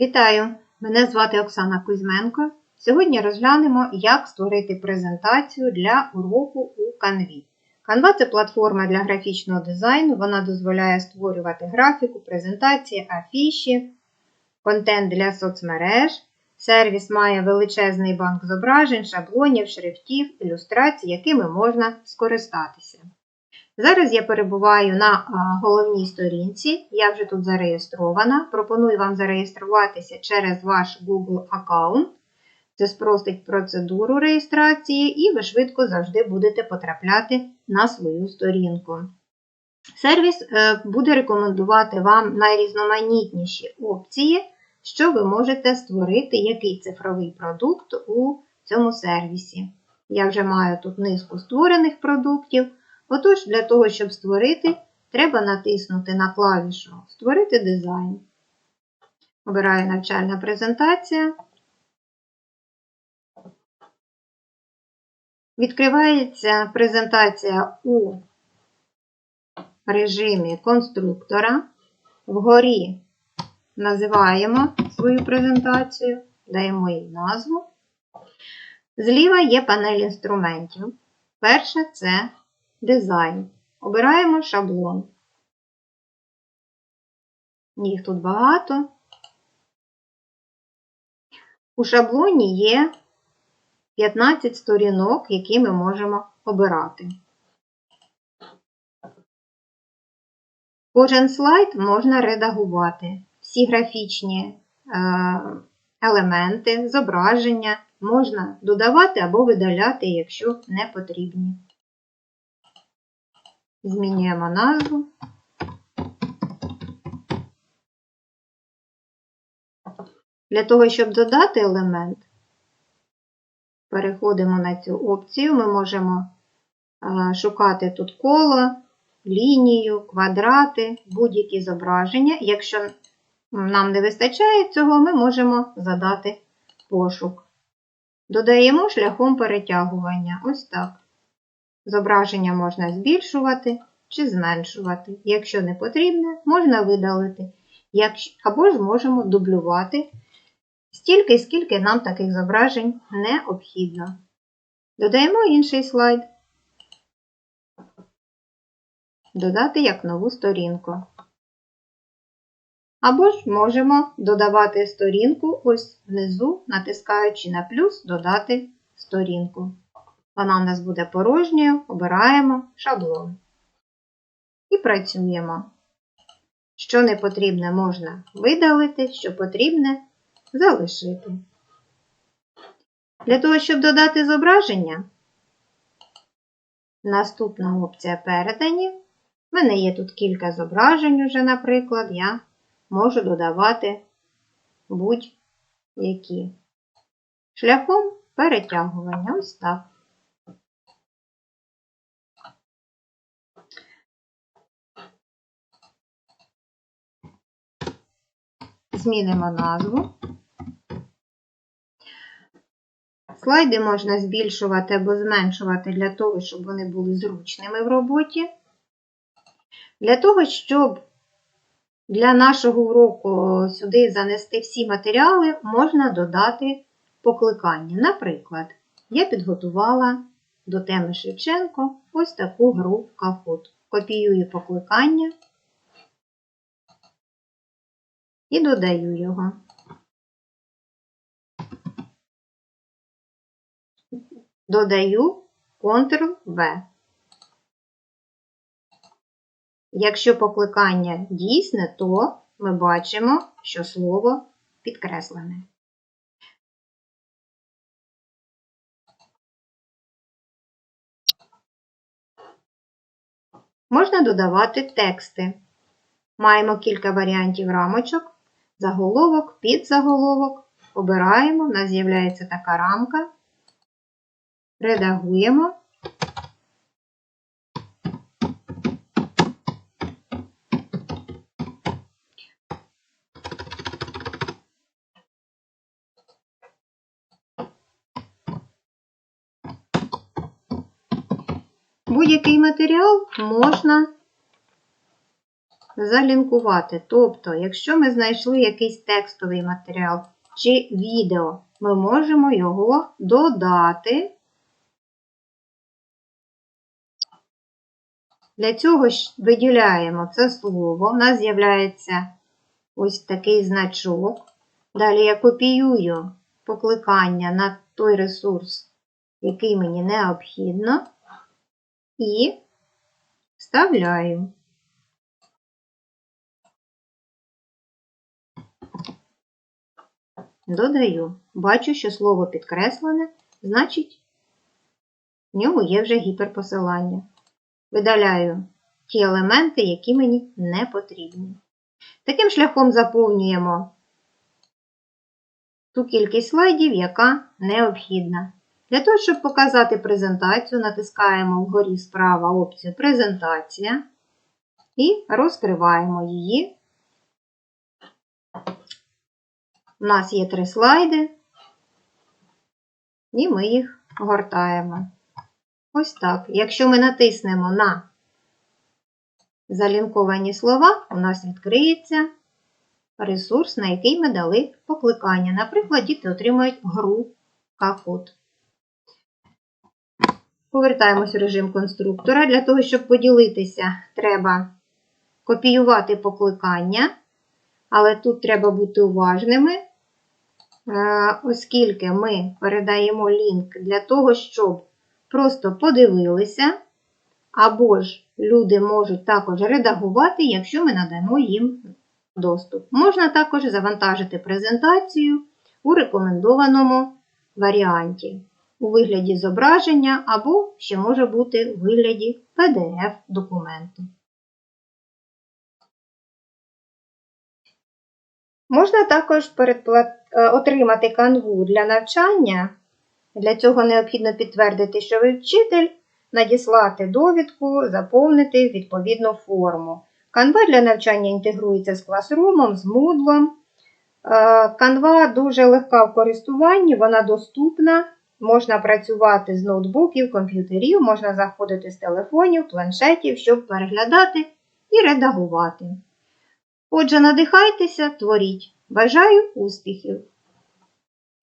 Вітаю! Мене звати Оксана Кузьменко. Сьогодні розглянемо, як створити презентацію для уроку у Canva. Canva – це платформа для графічного дизайну. Вона дозволяє створювати графіку, презентації, афіші, контент для соцмереж. Сервіс має величезний банк зображень, шаблонів, шрифтів, ілюстрацій, якими можна скористатися. Зараз я перебуваю на головній сторінці, я вже тут зареєстрована. Пропоную вам зареєструватися через ваш Google аккаунт. Це спростить процедуру реєстрації, і ви швидко завжди будете потрапляти на свою сторінку. Сервіс е, буде рекомендувати вам найрізноманітніші опції, що ви можете створити, який цифровий продукт у цьому сервісі. Я вже маю тут низку створених продуктів. Отож, для того, щоб створити, треба натиснути на клавішу Створити дизайн. Обираю навчальна презентація. Відкривається презентація у режимі конструктора. Вгорі називаємо свою презентацію, даємо їй назву. Зліва є панель інструментів. Перше це Дизайн. Обираємо шаблон. Їх тут багато. У шаблоні є 15 сторінок, які ми можемо обирати. Кожен слайд можна редагувати. Всі графічні елементи, зображення можна додавати або видаляти, якщо не потрібні. Змінюємо назву. Для того, щоб додати елемент, переходимо на цю опцію. Ми можемо шукати тут коло, лінію, квадрати, будь-які зображення. Якщо нам не вистачає цього, ми можемо задати пошук. Додаємо шляхом перетягування. Ось так. Зображення можна збільшувати чи зменшувати. Якщо не потрібне, можна видалити. Або ж можемо дублювати стільки, скільки нам таких зображень необхідно. Додаємо інший слайд. Додати як нову сторінку. Або ж можемо додавати сторінку ось внизу, натискаючи на плюс, додати сторінку. Вона у нас буде порожньою, обираємо шаблон. І працюємо. Що не потрібне, можна видалити, що потрібне залишити. Для того, щоб додати зображення, наступна опція передані. У мене є тут кілька зображень уже, наприклад, я можу додавати будь-які шляхом перетягування. Ось так. Змінимо назву. Слайди можна збільшувати або зменшувати для того, щоб вони були зручними в роботі. Для того, щоб для нашого уроку сюди занести всі матеріали, можна додати покликання. Наприклад, я підготувала до теми Шевченко ось таку гру в Копіюю покликання і додаю його. Додаю Ctrl-V. Якщо покликання дійсне, то ми бачимо, що слово підкреслене. Можна додавати тексти. Маємо кілька варіантів рамочок заголовок, підзаголовок. Обираємо, у нас з'являється така рамка, редагуємо. Будь-який матеріал можна залінкувати. Тобто, якщо ми знайшли якийсь текстовий матеріал чи відео, ми можемо його додати. Для цього виділяємо це слово. У нас з'являється ось такий значок. Далі я копіюю покликання на той ресурс, який мені необхідно, і вставляю. Додаю. Бачу, що слово підкреслене, значить, в ньому є вже гіперпосилання. Видаляю ті елементи, які мені не потрібні. Таким шляхом заповнюємо ту кількість слайдів, яка необхідна. Для того, щоб показати презентацію, натискаємо вгорі справа опцію Презентація і розкриваємо її. У нас є три слайди, і ми їх гортаємо. Ось так. Якщо ми натиснемо на залінковані слова, у нас відкриється ресурс, на який ми дали покликання. Наприклад, діти отримують гру Kahoot. Повертаємось в режим конструктора. Для того, щоб поділитися, треба копіювати покликання, але тут треба бути уважними, оскільки ми передаємо лінк для того, щоб просто подивилися, або ж люди можуть також редагувати, якщо ми надамо їм доступ. Можна також завантажити презентацію у рекомендованому варіанті у вигляді зображення, або ще може бути у вигляді PDF-документу. Можна також отримати канву для навчання. Для цього необхідно підтвердити, що ви вчитель, надіслати довідку, заповнити відповідну форму. Canva для навчання інтегрується з класрумом, з Moodle. Canva дуже легка в користуванні, вона доступна. Можна працювати з ноутбуків, комп'ютерів, можна заходити з телефонів, планшетів, щоб переглядати і редагувати. Отже, надихайтеся, творіть. Бажаю успіхів!